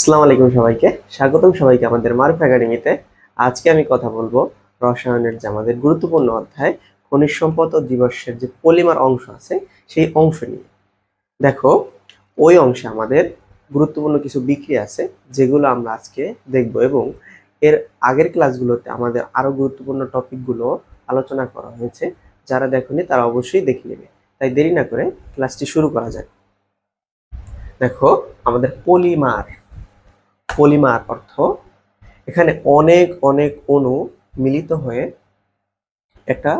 আসসালামু আলাইকুম সবাইকে। স্বাগতম সবাইকে আমাদের মারুফ একাডেমিতে। আজকে আমি কথা বলব রসায়নের যে আমাদের গুরুত্বপূর্ণ অধ্যায়, খনিজ সম্পদ ও দিবসের যে পলিমার অংশ আছে, সেই অংশ নিয়ে। দেখো, ওই অংশে আমাদের গুরুত্বপূর্ণ কিছু বিক্রিয়া আছে, যেগুলো আমরা আজকে দেখব এবং এর আগের ক্লাসগুলোতে আমাদের আরও গুরুত্বপূর্ণ টপিকগুলো আলোচনা করা হয়েছে। যারা দেখেনি, তারা অবশ্যই দেখে নেবে। তাই দেরি না করে ক্লাসটি শুরু করা যাক। দেখো, আমাদের পলিমার পলিমার অর্থ, এখানে অনেক অনেক অণু মিলিত হয়ে একটা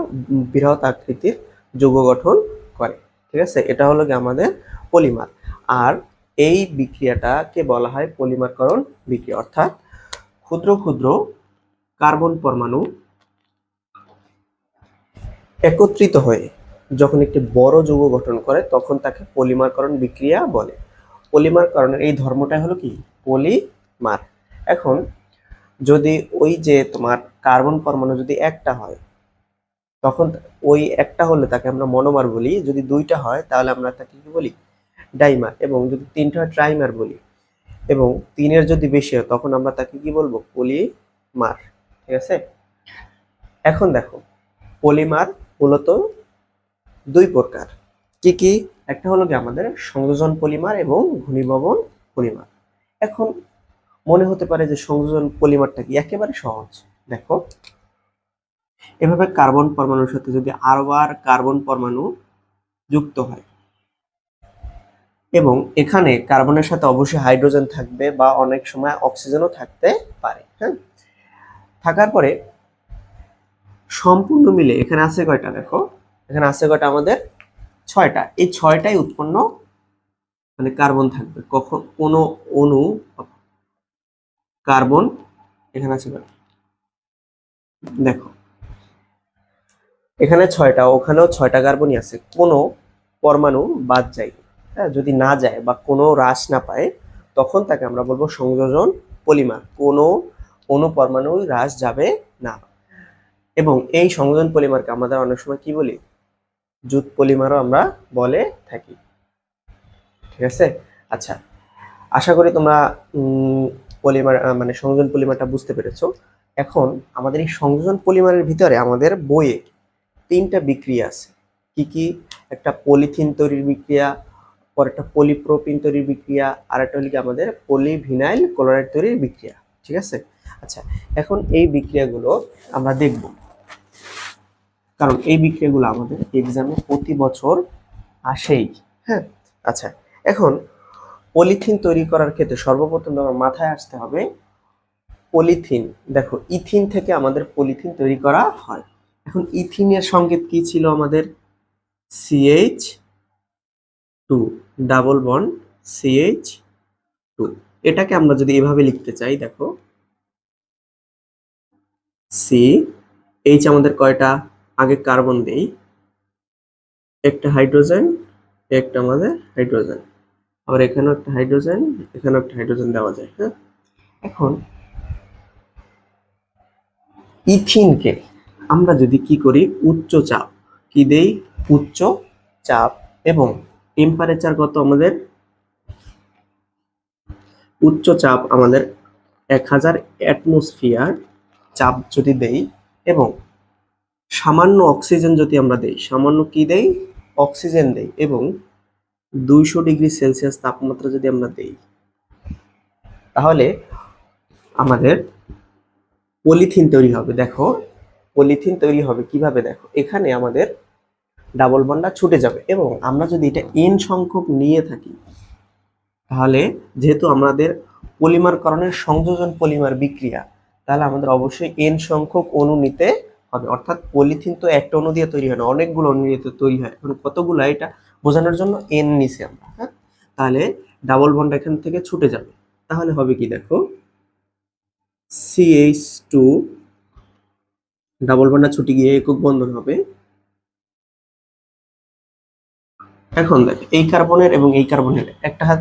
বৃহৎ আকৃতির যৌগ গঠন করে, ঠিক আছে? এটা হলো কি আমাদের পলিমার। আর এই বিক্রিয়াটাকে বলা হয় পলিমারকরণ বিক্রিয়া, অর্থাৎ ক্ষুদ্র ক্ষুদ্র কার্বন পরমাণু একত্রিত হয়ে যখন একটি বড় যৌগ গঠন করে, তখন তাকে পলিমারকরণ বিক্রিয়া বলে। পলিমারকরণের এই ধর্মটাই হলো কি? পলিমার এখন যদি ওই যে তোমার কার্বন পরমাণু যদি একটা হয়, তখন ওই একটা হলে তাকে আমরা মনোমার বলি। যদি দুইটা হয়, তাহলে আমরা তাকে কি বলি? ডাইমার। এবং যদি তিনটা হয়, ট্রাইমার বলি। এবং তিনের যদি বেশি হয়, তখন আমরা তাকে কি বলব? পলিমার। ঠিক আছে? এখন দেখো, পলিমার মূলত দুই প্রকার। কি কি? একটা হলো কি আমাদের সংযোজন পলিমার এবং ঘনীভবন পলিমার। এখন মনে হতে পারে যে সংযোজন পলিমারটা কি একেবারে সহজ। দেখো, এভাবে কার্বন পরমাণুর সাথে যদি আরবার কার্বন পরমাণু যুক্ত হয়, এবং এখানে কার্বনের সাথে অবশ্যই হাইড্রোজেন থাকবে বা অনেক সময় অক্সিজেনও থাকতে পারে হ্যাঁ? থাকার পরে সম্পূর্ণ মিলে এখানে আছে কয়টা দেখো? এখানে আছে কয়টা আমাদের? ছয়টা। এই ছয়টাই উৎপন্ন মানে কার্বন থাকবে। কখন? কোনো অণু কার্বন এখানে আছে দেখো। এখানে ছয়টা, ওখানেও ছয়টা কার্বনই আছে। কোনো পরমাণু বাদ যায়। হ্যাঁ যদি না যায় বা কোনো হ্রাস না পায়, তখন তাকে আমরা বলব সংযোজন পলিমার। কোনো অণু পরমাণু হ্রাস যাবে না। এবং এই সংযোজন পলিমারকে আমাদের অনেক সময় কি বলি? জুট পলিমারও আমরা বলে থাকি। ঠিক আছে? আচ্ছা আশা করি তোমরা পলিমার মানে সংযোজন পলিমারটা বুঝতে পেরেছ। এখন আমাদের এই সংযোজন পলিমারের ভিতরে আমাদের বইয়ে তিনটা বিক্রিয়া আছে। কি কি? একটা পলিথিন তৈরির বিক্রিয়া পর একটা পলিপ্রোপিন তৈরির বিক্রিয়া, আর একটা হলো আমাদের পলিভিনাইল ক্লোরাইড তৈরির বিক্রিয়া, ঠিক আছে? আচ্ছা এখন এই বিক্রিয়াগুলো আমরা দেখব। কারণ এই বিক্রিয়াগুলো আমাদের এক্সামে প্রতি বছর আসেই হ্যাঁ? আচ্ছা এখন পলিথিন তৈরি করার ক্ষেত্রে সর্বপ্রথম আমার মাথায় আসতে হবে পলিথিন। দেখো, ইথিন থেকে আমাদের পলিথিন তৈরি করা হয়। এখন ইথিনের সংকেত কি ছিল আমাদের? CH two double bond CH two এটাকে আমরা যদি এভাবে লিখতে চাই, দেখো। সি এইচ আমাদের কয়টা? আগে কার্বন দেই। একটা হাইড্রোজেন, একটা আমাদের হাইড্রোজেন। আবার এখানেও একটা হাইড্রোজেন এখানেও একটা হাইড্রোজেন দেওয়া যায় হ্যাঁ? এখন, ইথিনকে আমরা যদি কি করি? উচ্চ চাপ। কি দেই? উচ্চ চাপ এবং টেম্পারেচার কত আমাদের? উচ্চ চাপ আমাদের এক হাজার অ্যাটমসফিয়ার চাপ যদি দেই এবং সামান্য অক্সিজেন যদি আমরা দেই, সামান্য কি দেই? অক্সিজেন দেই এবং দুইশো ডিগ্রি সেলসিয়াস তাপমাত্রা যদি আমরা দেই, তাহলে আমাদের পলিথিন তৈরি হবে। দেখো, পলিথিন তৈরি হবে কীভাবে দেখো? এখানে আমাদের ডাবল বন্ডটা ছুটে যাবে এবং আমরা যদি এটা এন সংখ্যক নিয়ে থাকি, তাহলে যেহেতু আমাদের পলিমারকরণের সংযোজন পলিমার বিক্রিয়া, তাহলে আমাদের অবশ্যই এন সংখ্যক অণু নিতে হবে। অর্থাৎ পলিথিন তো একটা অণু দিয়ে তৈরি হয় না, অনেকগুলো অণু দিয়ে তৈরি হয়। এখন কতগুলো? এটা বোঝানোর জন্য এন নিছি আমরা হ্যাঁ? তাহলে ডাবল বন্ড এখান থেকে ছুটে যাবে। তাহলে হবে কি দেখো? সিএইচ টু ডাবল বন্ডটা ছুটে গিয়ে একক বন্ধন হবে। এখন দেখ, এই কার্বনের এবং এই কার্বনের একটা হাত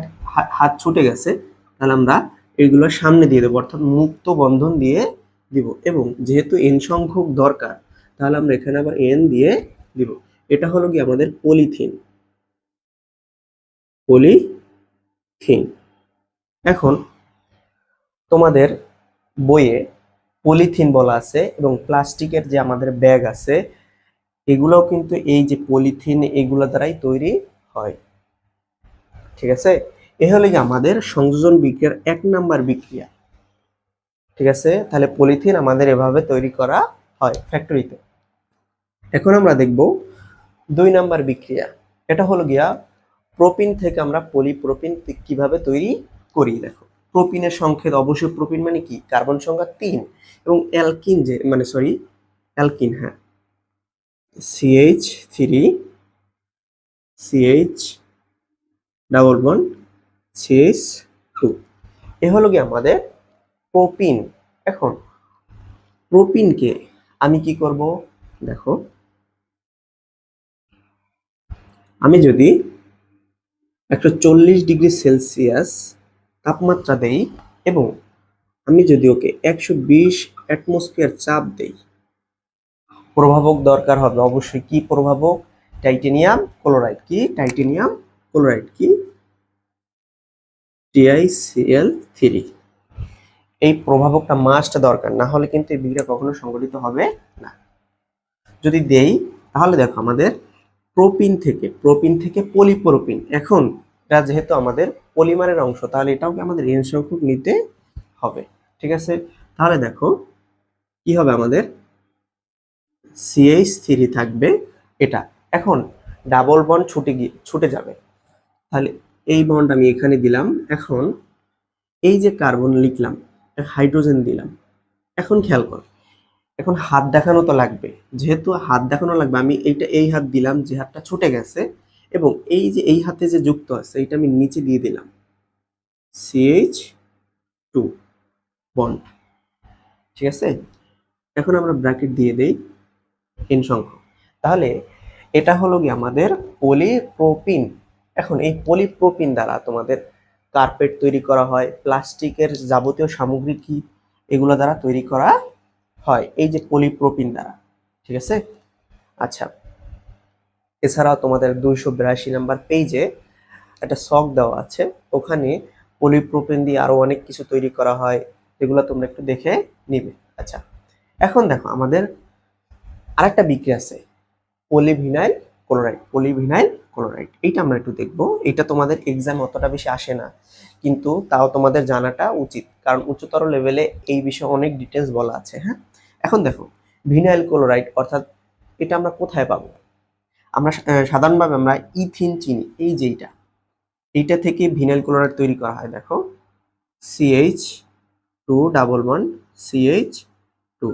হাত ছুটে গেছে, তাহলে আমরা এইগুলো সামনে দিয়ে দেবো, অর্থাৎ মুক্ত বন্ধন দিয়ে দিব। এবং যেহেতু এন সংখ্যক দরকার, তাহলে আমরা এখানে আবার এন দিয়ে দিব। এটা হলো কি আমাদের পলিথিন পলিথিন এখন তোমাদের বইয়ে পলিথিন বলা আছে এবং প্লাস্টিকের যে আমাদের ব্যাগ আছে, এগুলোও কিন্তু এই যে পলিথিন, এগুলো দ্বারাই তৈরি হয়। ঠিক আছে? এ হলো আমাদের সংযোজন বিক্রিয়ার এক নাম্বার বিক্রিয়া। ঠিক আছে? তাহলে পলিথিন আমাদের এভাবে তৈরি করা হয় ফ্যাক্টরিতে এখন আমরা দেখব দুই নাম্বার বিক্রিয়া। এটা হলো গিয়া প্রোপিন থেকে আমরা পলিপ্রোপিন কীভাবে তৈরি করি, দেখো। প্রোপিনের সংকেত অবশ্যই প্রোপিন মানে কি? কার্বন সংখ্যা তিন এবং অ্যালকিন যে মানে সরি, অ্যালকিন হ্যাঁ। CH three CH double bond CH two এ হলো কি আমাদের প্রোপিন। এখন, প্রোপিনকে আমি কি করব? দেখো, আমি যদি একশো চল্লিশ ডিগ্রি সেলসিয়াস তাপমাত্রা দেই এবং আমি যদি ওকে একশো বিশ অ্যাটমসফিয়ার চাপ দেই, প্রভাবক দরকার হবে অবশ্যই কি প্রভাবক? টাইটেনিয়াম ক্লোরাইড কি? টাইটেনিয়াম ক্লোরাইড কি? টিআইসিএল থ্রি এই প্রভাবকটা মাস্ট দরকার, না হলে কিন্তু এই বিক্রিয়া কখনো সংগঠিত হবে না। যদি দেই, তাহলে দেখো আমাদের প্রোপিন থেকে প্রোপিন থেকে পলিপ্রোপিন। এখন এটা যেহেতু আমাদের পলিমারের অংশ, তাহলে এটাও কি আমাদের ঋণ সংখ্যক নিতে হবে, ঠিক আছে? তাহলে দেখো, কি হবে আমাদের? সিএইচ থ্রি থাকবে এটা। এখন ডাবল বন্ড ছুটে গিয়ে, ছুটে যাবে। তাহলে এই বন্ড আমি এখানে দিলাম, এখন এই যে কার্বন লিখলাম, হাইড্রোজেন দিলাম, এখন খেয়াল কর। এখন হাত দেখানো তো লাগবে। যেহেতু হাত দেখানো লাগবে, আমি এইটা, এই হাত দিলাম যে হাতটা ছুটে গেছে এবং এই যে, এই হাতে যে যুক্ত আছে এটা আমি নিচে দিয়ে দিলাম। সিএইচ টু বন্ড ঠিক আছে? এখন আমরা ব্র্যাকেট দিয়ে দেই এন সংখ্যক। তাহলে এটা হলো কি আমাদের পলিপ্রোপিন এখন এই পলিপ্রোপিন দ্বারা তোমাদের কার্পেট তৈরি করা হয়, প্লাস্টিকের যাবতীয় সামগ্রী কি, এগুলো দ্বারা তৈরি করা হয়, এই যে পলিপ্রোপিন দ্বারা, ঠিক আছে? আচ্ছা এছাড়াও তোমাদের দুইশো বিরাশি নাম্বার পেজে একটা শখ দেওয়া আছে, ওখানে পলিপ্রোপিন দিয়ে আরও অনেক কিছু তৈরি করা হয়, এগুলো তোমরা একটু দেখে নিবে। আচ্ছা এখন দেখো, আমাদের আরেকটা বিক্রি আছে পলিভিনাইল ক্লোরাইড পলিভিনাইল ক্লোরাইড এইটা আমরা একটু দেখব। এটা তোমাদের এক্সাম অতটা বেশি আসে না, কিন্তু তাও তোমাদের জানাটা উচিত, কারণ উচ্চতর লেভেলে এই বিষয়ে অনেক ডিটেলস বলা আছে হ্যাঁ? এখন দেখো, ভিনাইল ক্লোরাইড, অর্থাৎ এটা আমরা কোথায় পাবো? আমরা সাধারণভাবে আমরা ইথিন চিনি, এই যে এইটা এইটা থেকে ভিনাইল ক্লোরাইড তৈরি করা হয়, দেখো CH two double one CH two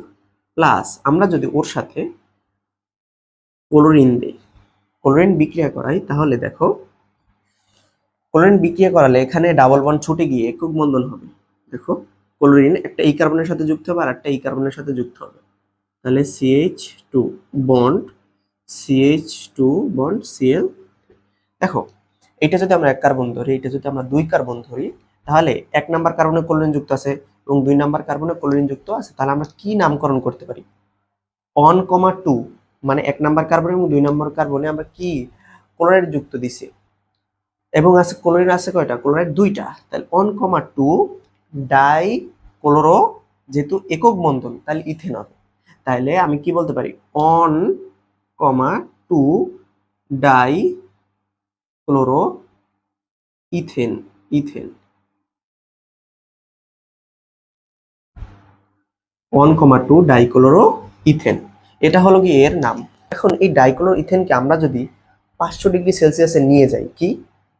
plus আমরা যদি ওর সাথে ক্লোরিন দিই, ক্লোরিন বিক্রিয়া করাই, তাহলে দেখো, ক্লোরিন বিক্রিয়া করালে এখানে ডাবল ওয়ান ছুটে গিয়ে একক বন্ধন হবে, দেখো। ক্লোরিন একটা এই কার্বনের সাথে যুক্ত হবে আর একটা এই কার্বনের সাথে যুক্ত হবে। তাহলে CH two bond CH two bond Cl দেখো, এটা যদি আমরা এক কার্বন ধরি, এটা যদি আমরা দুই কার্বন ধরি, তাহলে এক নাম্বার কার্বনে ক্লোরিন যুক্ত আছে এবং দুই নাম্বার কার্বনে ক্লোরিন যুক্ত আছে, তাহলে আমরা কি নামকরণ করতে পারি? অন কমা টু মানে এক নাম্বার কার্বন এবং দুই নাম্বার কার্বনে আমরা কি? ক্লোরাইড যুক্ত দিছি। এবং আছে ক্লোরিন আছে কয়টা? ক্লোরাইড দুইটা। তাহলে one comma two die chloro যেহেতু একক বন্ধন, তাহলে ইথেন হবে তাহলে আমি কি বলতে পারি? One comma two dichloro ethane. Ethane one comma two dichloro ethane এটা হলো কি এর নাম। এখন এই ডাইক্লোরো ইথেনকে আমরা যদি পাঁচশো ডিগ্রি সেলসিয়াসে নিয়ে যাই, কি?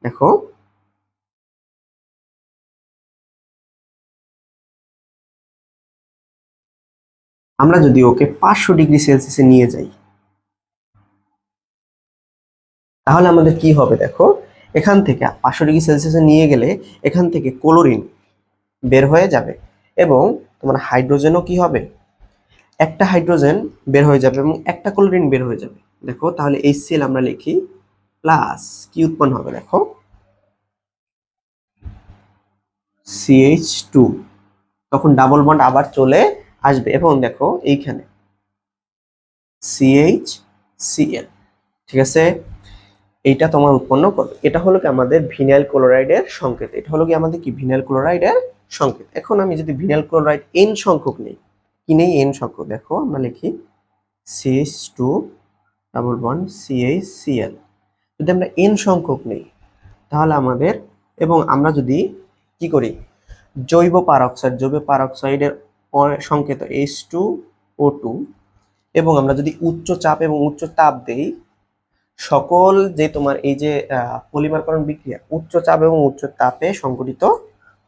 দেখো আমরা যদি ওকে পাঁচশো ডিগ্রি সেলসিয়াসে নিয়ে যাই, তাহলে আমাদের কি হবে দেখো? এখান থেকে পাঁচশো ডিগ্রি সেলসিয়াসে নিয়ে গেলে এখান থেকে ক্লোরিন বের হয়ে যাবে এবং তোমার হাইড্রোজেনও কি হবে? একটা হাইড্রোজেন বের হয়ে যাবে এবং একটা ক্লোরিন বের হয়ে যাবে। দেখো, তাহলে এই সেল আমরা লিখি প্লাস কি উৎপন্ন হবে দেখো? সিএইচ টু তখন ডাবল বন্ড আবার চলে আসবে। এবং দেখো এইখানে। সিএইচ সিএল ঠিক আছে? এইটা তোমার উৎপন্ন করবে। এটা হলো কি আমাদের ভিনাইল ক্লোরাইডের সংকেত। এটা হলো কি আমাদের কি? ভিনাইল ক্লোরাইডের সংকেত। এখন আমি যদি ভিনাইল ক্লোরাইড এন সংখ্যক নেই, কি নেই এন সংখ্যক? দেখো আমরা লিখি CH two double one CH Cl যদি আমরা এন সংখ্যক নেই, তাহলে আমাদের, এবং আমরা যদি কি করি? জৈব পারক্সাইড জৈব পারক্সাইডের সংকেত এইচ টু ও টু এবং আমরা যদি উচ্চ চাপ এবং উচ্চ তাপ দেই, সকল যে তোমার এই যে পলিমারকরণ বিক্রিয়া উচ্চ চাপ এবং উচ্চ তাপে সংঘটিত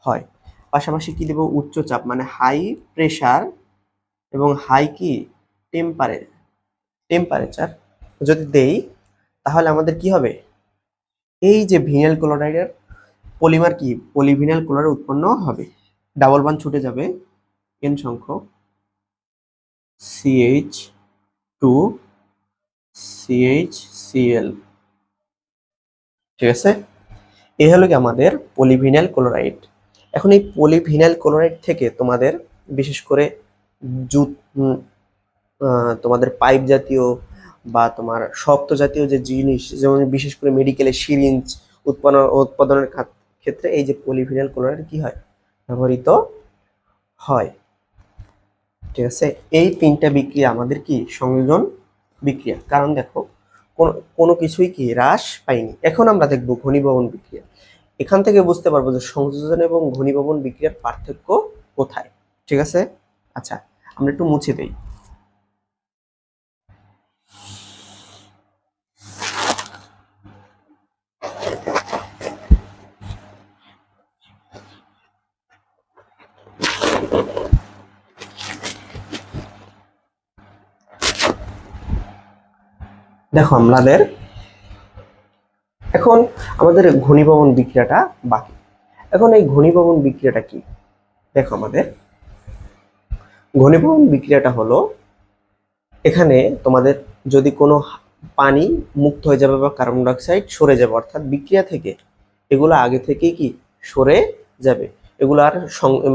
হয়। পাশাপাশি কি দেব? উচ্চ চাপ মানে হাই প্রেসার এবং হাই কি? টেম্পারে টেম্পারেচার যদি দেই, তাহলে আমাদের কি হবে? এই যে ভিনাইল ক্লোরাইডের পলিমার কি? পলিভিনাইল ক্লোরাইড উৎপন্ন হবে। ডাবল বান ছুটে যাবে। এন সংখ্যক সিএইচ টু সিএইচ সিএল ঠিক আছে? এই হলো কি আমাদের পলিভিনাইল ক্লোরাইড এখন এই পলিভিনাইল ক্লোরাইড থেকে তোমাদের বিশেষ করে জুত তোমাদের পাইপ জাতীয় বা তোমার শক্ত জাতীয় যে জিনিস, যেমন বিশেষ করে মেডিকেলে সিরিঞ্জ উৎপন্ন, উৎপাদনের ক্ষেত্রে এই যে পলিভিনাইল ক্লোরাইড কি হয়? ব্যবহৃত হয়। ঠিক আছে? এই তিনটা বিক্রিয়া আমাদের কি? সংযোজন বিক্রিয়া। কারণ দেখো, কোনো কোনো কিছুই কি হ্রাস পাইনি এখন আমরা দেখব ঘনীভবন বিক্রিয়া। এখান থেকে বুঝতে পারব যে সংযোজন এবং ঘনীভবন বিক্রিয়ার পার্থক্য কোথায়। ঠিক আছে? আচ্ছা আমরা একটু মুছে দেই। দেখো আমাদের এখন আমাদের ঘনীভবন বিক্রিয়াটা বাকি। এখন এই ঘনীভবন বিক্রিয়াটা কি? দেখো আমাদের। ঘনীভবন বিক্রিয়াটা হলো, এখানে তোমাদের যদি কোনো পানি মুক্ত হয়ে যাবে বা কার্বন ডাইঅক্সাইড সরে যাবে, অর্থাৎ বিক্রিয়া থেকে, এগুলো আগে থেকেই কি সরে যাবে? এগুলো আর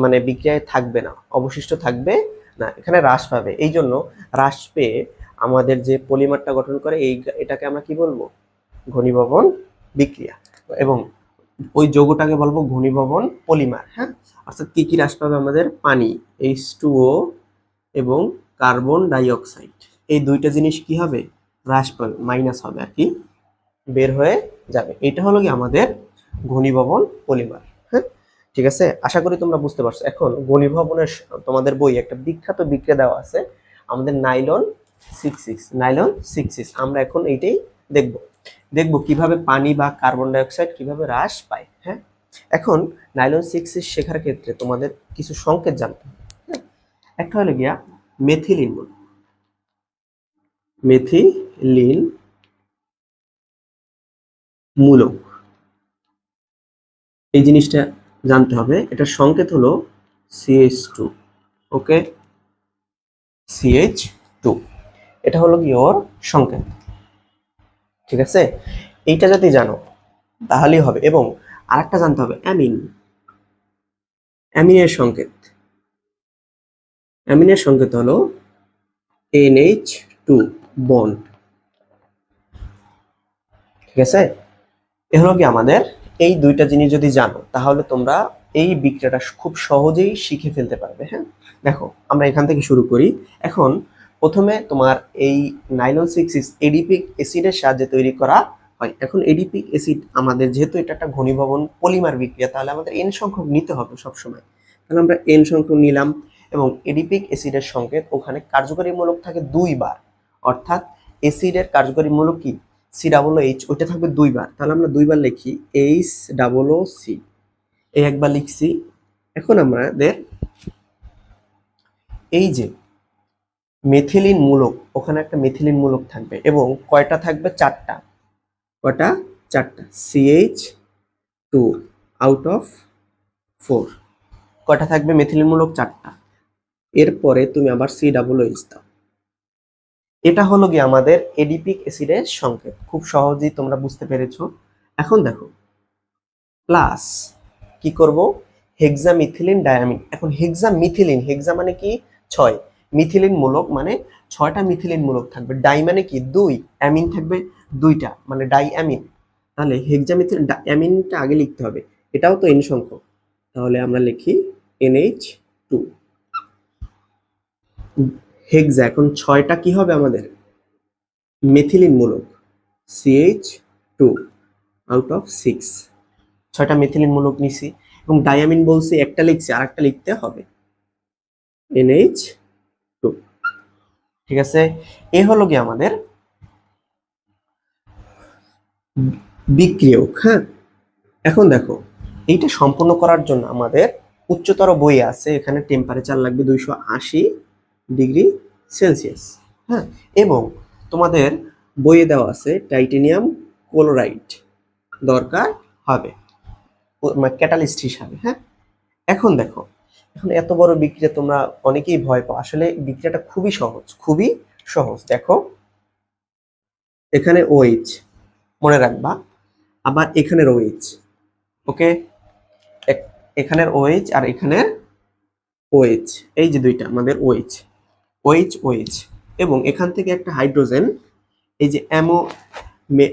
মানে বিক্রিয়ায় থাকবে না, অবশিষ্ট থাকবে না, এখানে হ্রাস পাবে। এই জন্য হ্রাস পেয়ে আমাদের যে পলিমারটা গঠন করে, এই এটাকে আমরা কি বলব? ঘনীভবন বিক্রিয়া। এবং ওই যৌগটাকে বলব ঘনীভবন পলিমার হ্যাঁ? অর্থাৎ কি কি হ্রাস পাবে আমাদের? পানি এইচ টুও এবং কার্বন ডাই অক্সাইড এই দুইটা জিনিস কি হবে? হ্রাস পাবে মাইনাস হবে আর কি, বের হয়ে যাবে। এটা হলো কি আমাদের ঘনীভবন পলিমার হ্যাঁ? ঠিক আছে? আশা করি তোমরা বুঝতে পারছ। এখন ঘনীভবনের তোমাদের বই, একটা বিখ্যাত বিক্রিয়া দেওয়া আছে। আমাদের nylon six six nylon six six আমরা এখন এইটাই দেখব। দেখব কীভাবে পানি বা কার্বন ডাইঅক্সাইড কীভাবে হ্রাস পায় হ্যাঁ? এখন নাইলন সিক্স সিক্স শেখার ক্ষেত্রে তোমাদের কিছু সংকেত জানতে হবে হ্যাঁ? একটা হলো গিয়া মেথিলিন মূল মেথিলিন মূলক। এই জিনিসটা জানতে হবে। এটার সংকেত হলো CH two okay CH two এটা হলো কি ওর সংকেত। ঠিক আছে? এইটা যদি জানো, তাহলেই হবে। এবং আরেকটা জানতে হবে, অ্যামিন। অ্যামিনের সংকেত। অ্যামিনের সংকেত হলো এনএইচ টু বন্ড। ঠিক আছে? এ হলো কি আমাদের, এই দুইটা জিনিস যদি জানো, তাহলে তোমরা এই বিক্রিয়াটা খুব সহজেই শিখে ফেলতে পারবে হ্যাঁ? দেখো, আমরা এখান থেকে শুরু করি। এখন প্রথমে তোমার এই নাইলন সিক্স এডিপিক অ্যাসিডের সাহায্যে তৈরি করা হয়। এখন এডিপিক অ্যাসিড আমাদের যেহেতু এটা একটা ঘনীভবন পলিমার বিক্রিয়া, তাহলে আমাদের এন সংখ্যক নিতে হবে সবসময়। তাহলে আমরা এন সংখ্যক নিলাম এবং এডিপিক অ্যাসিডের সংকেত ওখানে কার্যকরী মূলক থাকে দুইবার। অর্থাৎ অ্যাসিডের কার্যকরী মূলক কি সি ডাবল এইচ ওইটা থাকবে দুইবার। তাহলে আমরা দুইবার লিখি এইচ ডাবল ও সি এই একবার লিখছি। এখন আমাদের এই যে মেথিলিন মূলক ওখানে একটা মেথিলিন মূলক থাকবে এবং কয়টা থাকবে? চারটা। কয়টা? চারটা। CH two out of four কয়টা থাকবে? মেথিলিন মূলক চারটা। এরপরে তুমি আবার সি ডাবল এইচ দাও। এটা হলো কি আমাদের এডিপিক অ্যাসিডের সংকেত। খুব সহজেই তোমরা বুঝতে পেরেছ। এখন দেখো। প্লাস কি করব? Hexamethylene diamine. এখন হেক্সা মিথিলিন হেক্সা মানে কি? ছয়। মিথিলিন মূলক মানে ছয়টা মিথিলিন মূলক থাকবে। ডাই মানে কি? দুই। অ্যামিন থাকবে দুইটা মানে ডাই অ্যামিন তাহলে হেক্সা মিথিলিন অ্যামিনটা আগে লিখতে হবে। এটাও তো এন সংখ্যক। তাহলে আমরা লিখি এনএইচ টু হেক্সা, এখন ছয়টা কি হবে আমাদের? মেথিলিন মূলক CH two out of six ছয়টা মেথিলিন মূলক নিছি। এবং ডায়ামিন বলছি, একটা লিখছি আর একটা লিখতে হবে। এনএইচ ঠিক আছে? এ হলো কি আমাদের বিক্রিয়ক হ্যাঁ? এখন দেখো, এইটা সম্পূর্ণ করার জন্য আমাদের উচ্চতর বই আছে, এখানে টেম্পারেচার লাগবে দুইশো আশি ডিগ্রি সেলসিয়াস হ্যাঁ? এবং তোমাদের বইয়ে দেওয়া আছে টাইটেনিয়াম ক্লোরাইড দরকার হবে ক্যাটালিস্ট হিসাবে হ্যাঁ? এখন দেখো এখন এত বড় বিক্রিয়া তোমরা অনেকেই ভয় পাও। আসলে বিক্রিয়াটা খুবই সহজ খুবই সহজ। দেখো, এখানে ওএইচ মনে রাখবা। আবার এখানের ওএইচ ওকে? এখানের ওএইচ আর এখানের ওএইচ এই যে দুইটা, আমাদের ওএইচ ওএইচ ওএইচ এবং এখান থেকে একটা হাইড্রোজেন, এই যে অ্যামো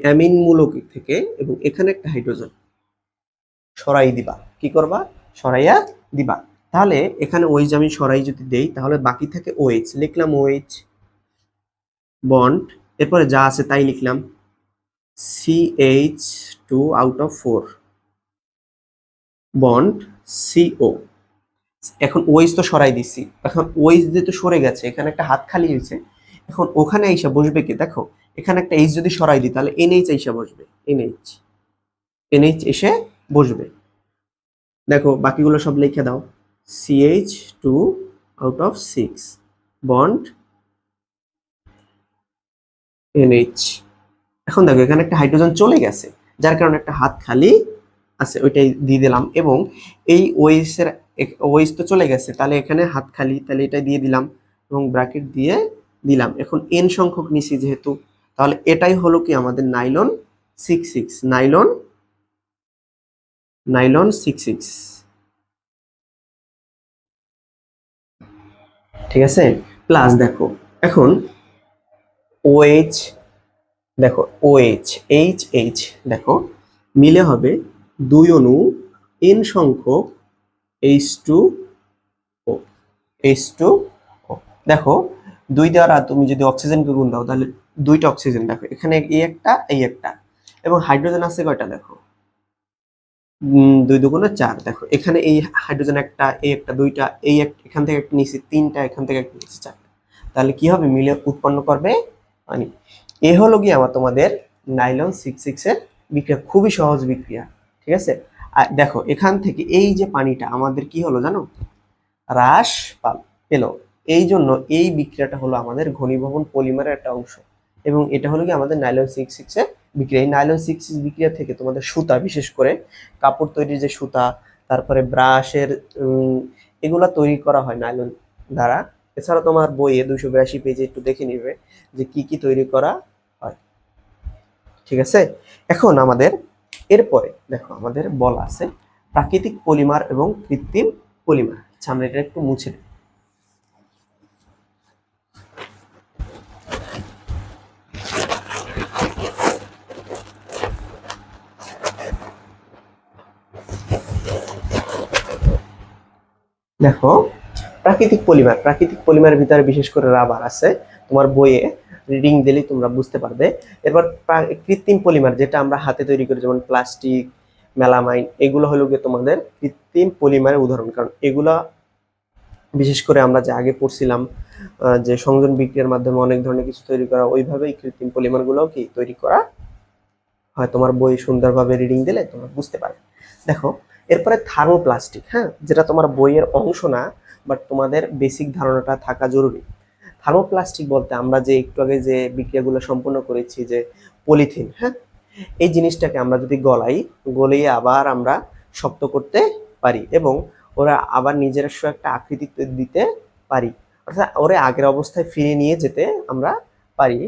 অ্যামিন মূলক থেকে এবং এখানে একটা হাইড্রোজেন। সরাই দিবা। কি করবা? সরাইয়া দিবা। তাহলে এখানে ওইচ আমি সরাই যদি দেই, তাহলে বাকি থাকে ওএইচ লিখলাম ওএইচ বন্ড, এরপরে যা আছে তাই লিখলাম। CH two out of four bond CO এখন ওয়েজ তো সরাই দিছি। এখন ওয়েজ যেহেতু সরে গেছে, এখানে একটা হাত খালি হয়েছে, এখন ওখানে আইসা বসবে কি? দেখো, এখানে একটা এইচ যদি সরাই দিই, তাহলে এনএইচ আইসা বসবে এনএইচ এনএইচ এসে বসবে। দেখো, বাকিগুলো সব লিখে দাও। CH two out of six bond NH এখন দেখো, এখানে একটা হাইড্রোজেন চলে গেছে, যার কারণে একটা হাত খালি আছে, ওইটাই দিয়ে দিলাম। এবং এই ওয়েসের ওয়েস তো চলে গেছে, তাহলে এখানে হাত খালি, তাহলে এটা দিয়ে দিলাম এবং ব্র্যাকেট দিয়ে দিলাম। এখন এন সংখ্যক নিছি যেহেতু, তাহলে এটাই হলো কি আমাদের nylon six six nylon nylon six six ঠিক আছে? প্লাস দেখো, এখন ওএইচ দেখো ওএইচ এইচ এইচ দেখো, মিলে হবে দুই অণু এন সংখ্যক H two O H two O দেখো, দুই দ্বারা তুমি যদি অক্সিজেনকে গুণ দাও, তাহলে দুইটা অক্সিজেন দেখো, এখানে এই একটা এই একটা। এবং হাইড্রোজেন আছে কয়টা দেখো? দুই দুগুণে চার। দেখো, এখানে এই হাইড্রোজেন একটা, এই একটা, দুইটা, এই এক- এখান থেকে একটা নিচে, তিনটা, এখান থেকে একটা নিচে, চারটা। তাহলে কি হবে? মিলে উৎপন্ন করবে পানি। এ হলো গিয়ে আমার তোমাদের নাইলন সিক্স সিক্সের বিক্রিয়া, খুবই সহজ বিক্রিয়া, ঠিক আছে? আর দেখো, এখান থেকে এই যে পানিটা, আমাদের কি হলো জানো? হ্রাস পাল, পেল। এই জন্য এই বিক্রিয়াটা হলো আমাদের ঘনীভবন পলিমারের একটা অংশ। এবং এটা হলো কি আমাদের নাইলন সিক্স সিক্স এর বিক্রিয়া এই নাইলন সিক্স বিক্রিয়া থেকে তোমাদের সুতা, বিশেষ করে কাপড় তৈরির যে সুতা, তারপরে ব্রাশের এগুলা তৈরি করা হয় নাইলন দ্বারা। এছাড়া তোমার বইয়ে দুশো বিরাশি পেজে একটু দেখে নিবে যে কি কি তৈরি করা হয়। ঠিক আছে? এখন আমাদের, এরপরে দেখো আমাদের বলা আছে প্রাকৃতিক পলিমার এবং কৃত্রিম পলিমার। আচ্ছা আমরা এটা একটু মুছে দিই দেখো, প্রাকৃতিক পলিমার, প্রাকৃতিক পলিমারের ভিতরে বিশেষ করে রাবার আছে, তোমার বইয়ে রিডিং দিলেই তোমরা বুঝতে পারবে। এরপর কৃত্রিম পলিমার যেটা আমরা হাতে তৈরি করি, যেমন প্লাস্টিক মেলামাইন এগুলো হলো গিয়ে তোমাদের কৃত্রিম পলিমারের উদাহরণ। কারণ এগুলা বিশেষ করে আমরা যে আগে পড়ছিলাম যে সংযোজন বিক্রিয়ার মাধ্যমে অনেক ধরনের কিছু তৈরি করা, ওইভাবেই কৃত্রিম পলিমারগুলোও কি তৈরি করা হয়। তোমার বই সুন্দরভাবে রিডিং দিলে তোমরা বুঝতে পারবে। দেখো এরপরে থার্মোপ্লাস্টিক হ্যাঁ যেটা তোমার বইয়ের অংশ না বাট তোমাদের বেসিক ধারণাটা থাকা জরুরি। থার্মোপ্লাস্টিক বলতে আমরা যে একটু আগে যে বিক্রিয়াগুলো সম্পূর্ণ করেছি যে পলিথিন হ্যাঁ এই জিনিসটাকে আমরা যদি গলাই, গলিয়ে আবার আমরা শক্ত করতে পারি এবং ওরা আবার নিজস্ব একটা আকৃতি দিতে পারি। অর্থাৎ ওরা আগের অবস্থায় ফিরে নিয়ে যেতে আমরা পারি।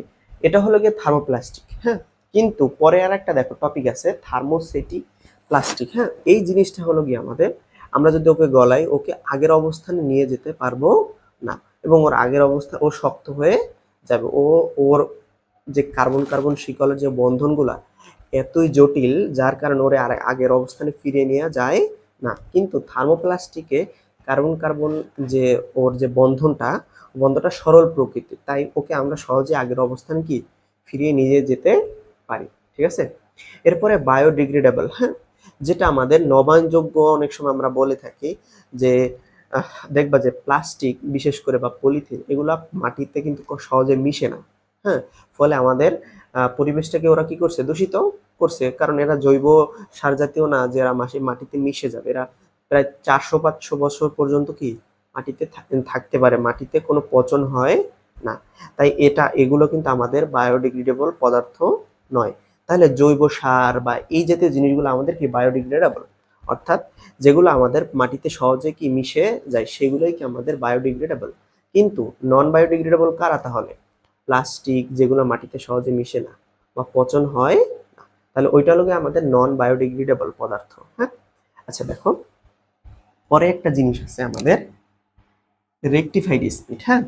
এটা হলো গিয়ে থার্মোপ্লাস্টিক হ্যাঁ কিন্তু পরে আর একটা দেখো টপিক আছে, থার্মোসেটিক প্লাস্টিক হ্যাঁ? এই জিনিসটা হলো গিয়ে আমাদের, আমরা যদি ওকে গলাই ওকে আগের অবস্থানে নিয়ে যেতে পারব না এবং ওর আগের অবস্থা, ও শক্ত হয়ে যাবে। ও, ওর যে কার্বন কার্বন শিকলের যে বন্ধনগুলা এতই জটিল, যার কারণে ওরে আর আগের অবস্থানে ফিরিয়ে নেওয়া যায় না। কিন্তু থার্মোপ্লাস্টিকে কার্বন কার্বন যে ওর যে বন্ধনটা বন্ধনটা সরল প্রকৃতি তাই ওকে আমরা সহজে আগের অবস্থান কি? ফিরিয়ে নিয়ে যেতে পারি, ঠিক আছে? এরপরে বায়োডিগ্রেডেবল হ্যাঁ? যেটা আমাদের নবায়নযোগ্য অনেক সময় আমরা বলে থাকি যে দেখবা যে প্লাস্টিক বিশেষ করে বা পলিথিন এগুলা মাটিতে কিন্তু সহজে মিশে না। হ্যাঁ ফলে আমাদের পরিবেশটাকে ওরা কি করছে? দূষিত করছে। কারণ এরা জৈব সার জাতীয় না যে এরা মাসে মাটিতে মিশে যাবে। এরা প্রায় চারশো পাঁচশো বছর পর্যন্ত কি মাটিতে থাক- থাকতে পারে। মাটিতে কোনো পচন হয় না। তাই এটা, এগুলো কিন্তু আমাদের বায়োডিগ্রেডেবল পদার্থ নয়। তাহলে জৈব সার বা এই জাতীয় জিনিসগুলো আমাদের কি বায়োডিগ্রেডেবল অর্থাৎ যেগুলো আমাদের মাটিতে সহজে কি মিশে যায়, সেগুলোই কি আমাদের বায়োডিগ্রেডেবল কিন্তু নন বায়োডিগ্রেডেবল কারা তাহলে? প্লাস্টিক যেগুলো মাটিতে সহজে মিশে না বা পচন হয় না, তাহলে ওইটা গিয়ে আমাদের নন বায়োডিগ্রেডেবল পদার্থ হ্যাঁ? আচ্ছা দেখো। পরে একটা জিনিস আছে আমাদের রেকটিফাইড স্পিড হ্যাঁ?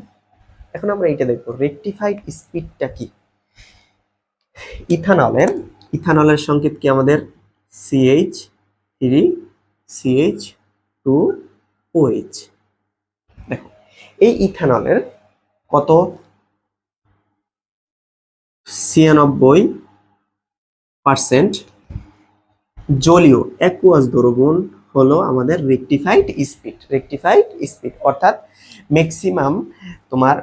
এখন আমরা এইটা দেখব। রেকটিফাইড স্পিডটা কি? ইথানলের ইথানলের সংকেত কি আমাদের? CH three CH two OH দেখো, এই ইথানলের কত? ছিয়ানব্বই পার্সেন্ট জলীয় অ্যাকুয়াস দ্রবণ হলো আমাদের রেকটিফাইড স্পিড রেকটিফাইড স্পিড অর্থাৎ ম্যাক্সিমাম তোমার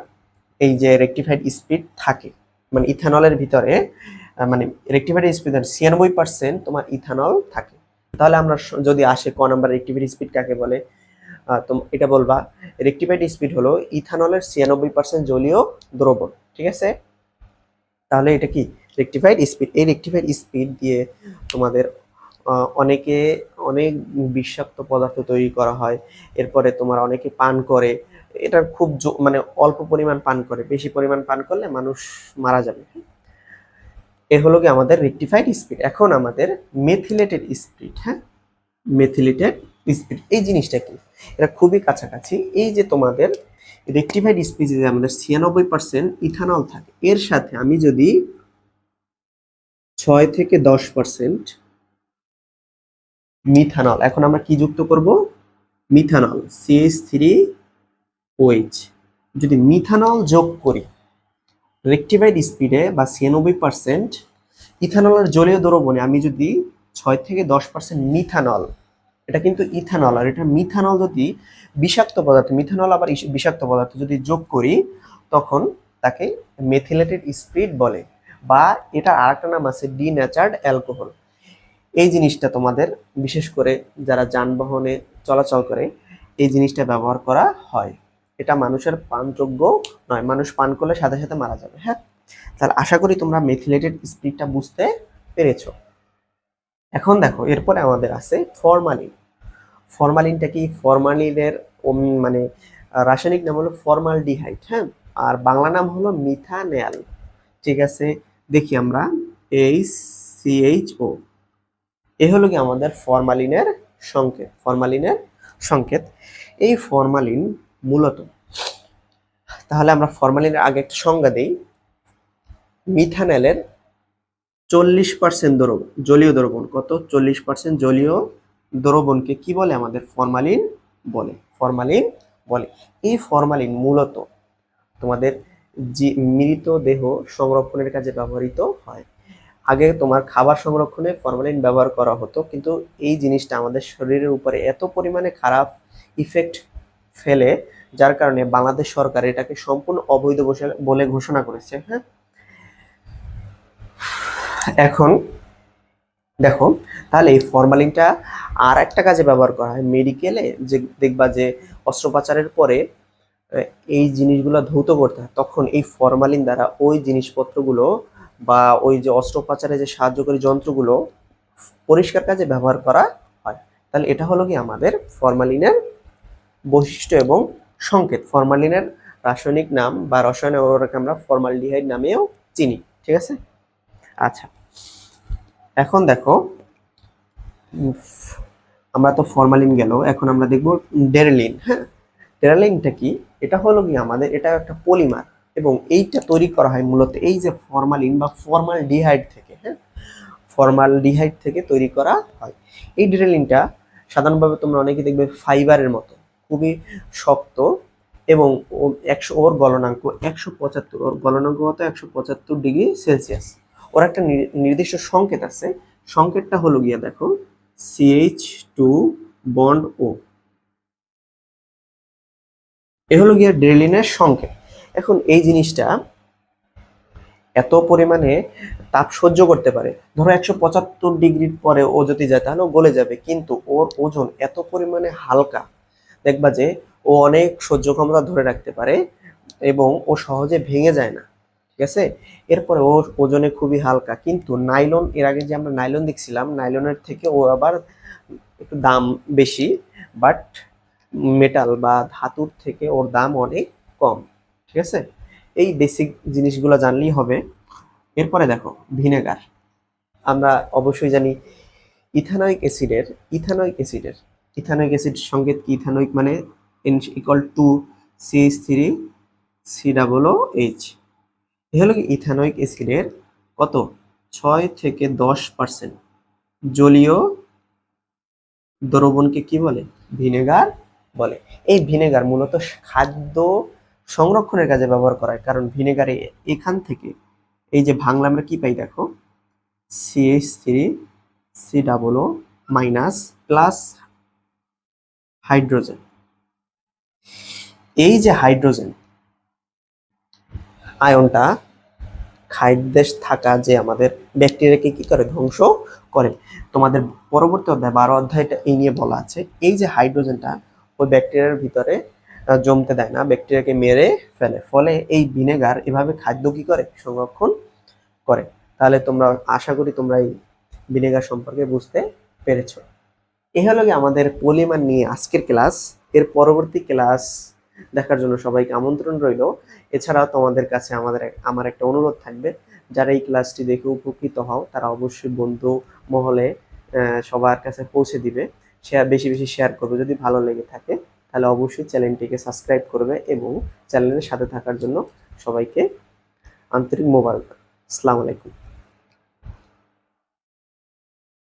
এই যে রেকটিফাইড স্পিড থাকে। মানে ইথানলের ভিতরে মানে রেকটিফাইড স্পিড ছিয়ানব্বই পার্সেন্ট তোমার ইথানল থাকে। তাহলে আমরা যদি আসে ক নাম্বার রেকটিফাইড স্পিড কাকে বলে এটা বলবা রেকটিফাইড স্পিড হলো ইথানলের ছিয়ানব্বই পার্সেন্ট জলীয় দ্রবণ, ঠিক আছে? তাহলে এটা কি? রেক্টিফাইড স্পিড এই রেকটিফাইড স্পিড দিয়ে তোমাদের অনেকে, অনেক বিষাক্ত পদার্থ তৈরি করা হয়। এরপরে তোমার অনেকে পান করে এটা খুব মানে অল্প পরিমাণ পান করে। বেশি পরিমাণ পান করলে মানুষ মারা যাবে। এ হলো কি আমাদের রেকটিফাইড স্পিড এখন আমাদের মেথিলেটেড স্পিড হ্যাঁ? মেথিলেটেড স্পিড এই জিনিসটা কি? এটা খুবই কাছাকাছি। এই যে তোমাদের রেকটিফাইড স্পিডে যে আমাদের ছিয়ানব্বই পার্সেন্ট ইথানল থাকে। এর সাথে আমি যদি ছয় থেকে দশ পার্সেন্ট মিথানল এখন আমরা কি যুক্ত করব? Methanol CH three OH. যদি মিথানল যোগ করি, রেকটিফাইড স্পিডে বা ছিয়ানব্বই পার্সেন্ট ইথানলের জলীয় দ্রবণে আমি যদি ছয় থেকে দশ পার্সেন্ট মিথানল, এটা কিন্তু ইথানল, আর এটা মিথানল যদি বিষাক্ত পদার্থ, মিথানল আবার বিষাক্ত পদার্থ যদি যোগ করি, তখন তাকে মেথিলেটেড স্পিড বলে, বা এটা আরেকটা নাম আছে ডিন্যাচার্ড অ্যালকোহল এই জিনিসটা তোমাদের, বিশেষ করে যারা যানবাহনে চলাচল করে, এই জিনিসটা ব্যবহার করা হয়। এটা মানুষের পানযোগ্য নয়, মানুষ পান করলে সাথে সাথে মারা যাবে হ্যাঁ? তাহলে আশা করি তোমরা মেথিলেটেড স্পিডটা বুঝতে পেরেছ। এখন দেখো, এরপরে আমাদের আছে ফরমালিন ফরমালিনটা কি? ফরমালিনের মানে রাসায়নিক নাম হলো ফর্মালডিহাইড হ্যাঁ? আর বাংলা নাম হলো মিথানেল ঠিক আছে? দেখি আমরা এইচ সিএইচও এ হলো কি আমাদের ফরমালিনের সংকেত ফরমালিনের সংকেত। এই ফরমালিন মূলত। তাহলে আমরা ফরমালিনের আগে একটা সংজ্ঞা দিই। মিথানেলের চল্লিশ পার্সেন্ট দ্রবণ জলীয় দ্রবণ। কত? চল্লিশ পার্সেন্ট জলীয় দ্রবণকে কি বলে? আমাদের ফরমালিন বলে। ফরমালিন বলে। এই ফরমালিন মূলত তোমাদের মৃত দেহ সংরক্ষণের কাজে ব্যবহৃত হয়। আগে তোমার খাবার সংরক্ষণে ফরমালিন ব্যবহার করা হতো, কিন্তু এই জিনিসটা আমাদের শরীরের উপরে এত পরিমাণে খারাপ ইফেক্ট ফেলে, যার কারণে বাংলাদেশ সরকার এটাকে সম্পূর্ণ অবৈধ বলে ঘোষণা করেছে হ্যাঁ? এখন দেখো, তাহলে এই ফরমালিনটা আর একটা কাজে ব্যবহার করা হয়। মেডিকেলে যে দেখবা যে অস্ত্রোপচারের পরে এই জিনিসগুলো ধৌত করতে হয়। তখন এই ফরমালিন দ্বারা ওই জিনিসপত্রগুলো বা ওই যে অস্ত্রোপচারে যে সাহায্যকারী যন্ত্রগুলো পরিষ্কার কাজে ব্যবহার করা হয়। তাহলে এটা হলো কি আমাদের ফরমালিনের বৈশিষ্ট্য এবং সংকেত। ফরমালিনের রাসায়নিক নাম বা রসায়ন অরোরাকে আমরা ফর্মালডিহাইড নামেও চিনি, ঠিক আছে? আচ্ছা এখন দেখো আমরা তো ফরমালিন গেল, এখন আমরা দেখব ডেরালিন হ্যাঁ? ডেরালিনটা কি? এটা হলো কি আমাদের, এটা একটা পলিমার এবং এইটা তৈরি করা হয় মূলত এই যে ফরমালিন বা ফর্মালডিহাইড থেকে হ্যাঁ? ফর্মালডিহাইড থেকে তৈরি করা হয়। এই ডেরালিনটা সাধারণভাবে তোমরা অনেকে দেখবে ফাইবারের মতো খুবই শক্ত এবং একশো, ওর গলনাঙ্ক একশো পঁচাত্তর, ওর গলনাঙ্ক কত? একশো পঁচাত্তর ডিগ্রি সেলসিয়াস। ওর একটা নির্দিষ্ট সংকেত আছে। সংকেতটা হলো গিয়া দেখো সিএইচ টু বন্ড ও এ হলো গিয়া ড্রেলিনের সংকেত। এখন এই জিনিসটা এত পরিমাণে তাপ সহ্য করতে পারে। ধরো একশো পঁচাত্তর ডিগ্রির পরে ও যদি যায়, তাহলে গলে যাবে। কিন্তু ওর ওজন এত পরিমাণে হালকা দেখবা যে ও অনেক সহ্য ক্ষমতা ধরে রাখতে পারে এবং ও সহজে ভেঙে যায় না, ঠিক আছে? এরপরে ও ওজনে খুবই হালকা, কিন্তু নাইলন, এর আগে যে আমরা নাইলন দেখছিলাম, নাইলনের থেকে ও আবার একটু দাম বেশি, বাট মেটাল বা ধাতুর থেকে ওর দাম অনেক কম, ঠিক আছে? এই বেসিক জিনিসগুলো জানলেই হবে। এরপরে দেখো, ভিনেগার। আমরা অবশ্যই জানি ইথানয়িক অ্যাসিডের ইথানয়িক অ্যাসিডের ইথানয়িক অ্যাসিড সংকেত কি ইথানয়িক মানে equal to CH three C double O H এ হলো কি ইথানয়িক অ্যাসিডের কত? ছয় থেকে দশ পার্সেন্ট জলীয় দ্রবণকে কি বলে? ভিনেগার বলে। এই ভিনেগার মূলত খাদ্য সংরক্ষণের কাজে ব্যবহার করা হয়। কারণ ভিনেগারে এখান থেকে এই যে ভাঙলে আমরা কি পাই দেখো? CH three C double O minus plus hydrogen. এই যে হাইড্রোজেন, আয়নটা খাদ্যে থাকা যে আমাদের ব্যাকটেরিয়াকে কি করে ধ্বংস করে। তোমাদের পরবর্তী অধ্যায়, বারো অধ্যায়টা এই নিয়ে বলা আছে। এই যে হাইড্রোজেনটা ওই ব্যাকটেরিয়ার ভিতরে জমতে দেয় না, ব্যাকটেরিয়াকে মেরে ফেলে। ফলে এই ভিনেগার এভাবে খাদ্য কি করে? সংরক্ষণ করে। তাহলে তোমরা, আশা করি তোমরা এই ভিনেগার সম্পর্কে বুঝতে পেরেছ। এই হলো গিয়ে আমাদের পলিমার নিয়ে আজকের ক্লাস। এর পরবর্তী ক্লাস দেখার জন্য সবাইকে আমন্ত্রণ রইল। এছাড়াও তোমাদের কাছে আমাদের আমার একটা অনুরোধ থাকবে, যারা এই ক্লাসটি দেখে উপকৃত হও, তারা অবশ্যই বন্ধু মহলে সবার কাছে পৌঁছে দিবে। শেয়ার বেশি বেশি শেয়ার করবে। যদি ভালো লেগে থাকে, তাহলে অবশ্যই চ্যানেলটিকে সাবস্ক্রাইব করবে এবং চ্যানেলের সাথে থাকার জন্য সবাইকে আন্তরিক মোবারক। আসসালামু আলাইকুম।